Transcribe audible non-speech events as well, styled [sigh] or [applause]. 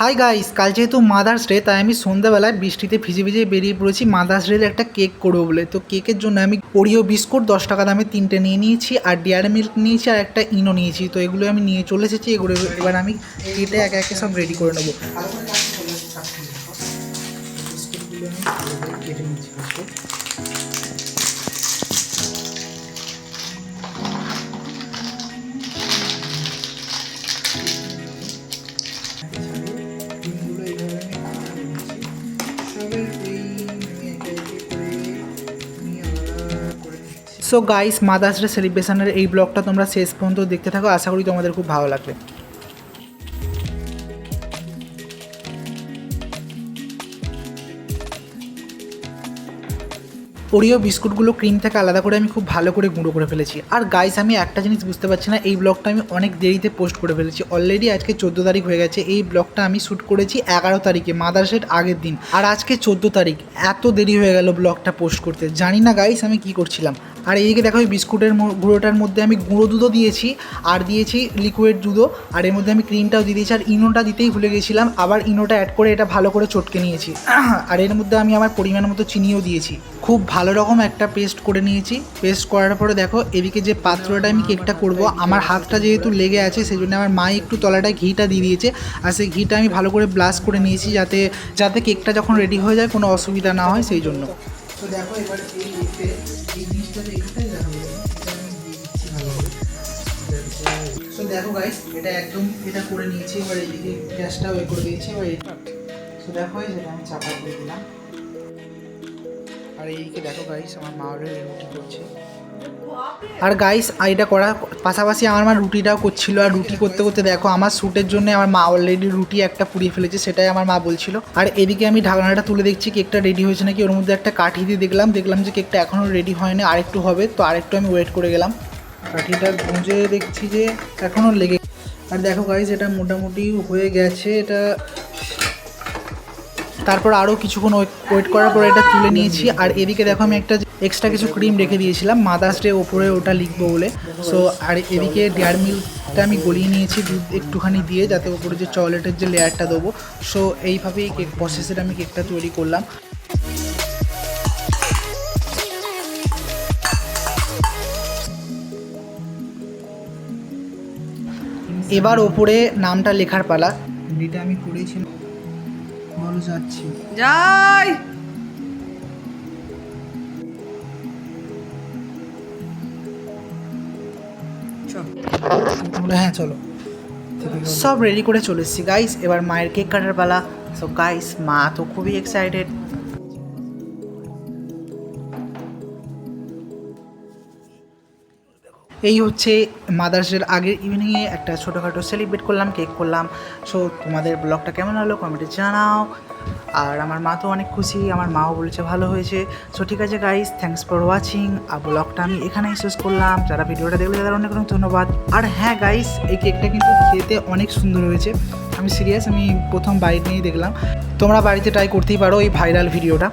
Hi guys কাল যেহেতু mother's day তাই আমি সন্ধ্যাবেলায় বৃষ্টিতে ভিজে ভিজে বেরিয়ে পড়েছি। মাদার্স ডের একটা কেক করব বলে। তো কেকের জন্য আমি ওরিও বিস্কুট দশ টাকা দামে তিনটে নিয়ে নিয়েছি, আর ডিয়ার মিল্ক নিয়েছি, আর একটা ইনো নিয়েছি। তো এগুলো আমি নিয়ে চলে এসেছি, এগুলো এবার আমি কেটে একে একে সব রেডি করে নেব। সো গাইস মাদার্স ডে সেলিব্রেশনের এই ব্লগটা তোমরা শেষ পর্যন্ত দেখতে থাকো। আশা করি তোমাদের খুব ভালো লাগবে। ওরিও বিস্কুটগুলো ক্রিম থেকে আলাদা করে আমি খুব ভালো করে গুঁড়ো করে ফেলেছি। আর গাইস আমি একটা জিনিস বুঝতে পারছি না, এই ব্লগটা আমি অনেক দেরিতে পোস্ট করে ফেলেছি। অলরেডি আজকে চোদ্দ তারিখ হয়ে গেছে। এই ব্লগটা আমি শ্যুট করেছি এগারো তারিখে মাদারসেট আগের দিন। আর আজকে চোদ্দ তারিখ, এত দেরি হয়ে গেল ব্লগটা পোস্ট করতে। জানি না গাইস আমি কি করছিলাম। আর এইদিকে দেখো এই বিস্কুটের গুঁড়োটার মধ্যে আমি গুঁড়ো দুধও দিয়েছি, আর দিয়েছি লিকুইড দুধও, আর এর মধ্যে আমি ক্রিমটাও দিয়ে দিয়েছি, আর ইনোটা দিতেই ভুলে গেছিলাম, আবার ইনোটা অ্যাড করে এটা ভালো করে চটকে নিয়েছি। [clears throat] আর এর মধ্যে আমি আমার পরিমাণ মতো চিনিও দিয়েছি। খুব ভালো রকম একটা পেস্ট করে নিয়েছি। পেস্ট করার পরে দেখো, এদিকে যে পাত্রটা আমি কেকটা করব, আমার হাতটা যেহেতু লেগে আছে সেই জন্য আমার মা একটু তলাটায় ঘিটা দিয়ে দিয়েছে, আর সেই ঘিটা আমি ভালো করে ব্লাস্ট করে নিয়েছি যাতে যাতে কেকটা যখন রেডি হয়ে যায়, কোনো অসুবিধা না হয়, সেই জন্য। তো দেখো এবার এই দেখো গাইস এটা একদম এটা করে নিয়েছি, এবার করে এবার দেখো আমি দিলাম। আর এইদিকে দেখো গাইস আমার মা অলরেডি রুটি করছে। আর গাইস এটা করার পাশাপাশি আমার মা রুটিটাও করছিল। আর রুটি করতে করতে দেখো, আমার শ্যুটের জন্য আমার মা অলরেডি রুটি একটা পুড়িয়ে ফেলেছে, সেটাই আমার মা বলছিল। আর এদিকে আমি ঢাকনাটা তুলে দেখছি কেকটা রেডি হয়েছে নাকি? ওর মধ্যে একটা কাঠি দিয়ে দেখলাম দেখলাম যে কেকটা এখনও রেডি হয়নি, আরেকটু হবে, তো আরেকটু আমি ওয়েট করে গেলাম। কাঠিটা গুঁজে দেখছি যে এখনও লেগে আর দেখো গাইস এটা মোটামুটি হয়ে গেছে, এটা তারপর আরও কিছুক্ষণ ওয়েট করার পর এটা তুলে নিয়েছি। আর এদিকে দেখো আমি একটা এক্সট্রা কিছু ক্রিম রেখে দিয়েছিলাম। মাদার্স ডে ওপরে ওটা লিখব বলে। সো আর এদিকে ডেয়ার মিল্কটা আমি গলিয়ে নিয়েছি দুধ একটুখানি দিয়ে যাতে ওপরে যে চকলেটের যে লেয়ারটা দেবো। সো এইভাবেই কেক প্রসেসের আমি কেকটা তৈরি করলাম। এবার ওপরে নামটা লেখার পালা। এটা আমি করেছিলাম বলো যাচ্ছি। যাই! বলে, হ্যাঁ চলো। সব রেডি করে চলে এসেছি। গাইস এবার মায়ের কেক কাটার পালা। সো গাইস মা তো খুবই এক্সাইটেড এই হচ্ছে মাদার্সের আগের ইভিনিংয়ে একটা ছোটোখাটো সেলিব্রেট করলাম কেক করলাম। সো তোমাদের ব্লগটা কেমন হলো কমেন্টে জানাও। আর আমার মা তো অনেক খুশি, আমার মাও বলেছে ভালো হয়েছে। সো ঠিক আছে গাইস থ্যাংকস ফর ওয়াচিং আর ব্লগটা আমি এখানেই শেষ করলাম। যারা ভিডিওটা দেখলে তাদের অনেক অনেক ধন্যবাদ। আর হ্যাঁ গাইস এই কেকটা কিন্তু খেতে অনেক সুন্দর হয়েছে। আমি সিরিয়াস আমি প্রথম বাইট নিয়েই দেখলাম। তোমরা বাড়িতে ট্রাই করতেই পারো এই ভাইরাল ভিডিওটা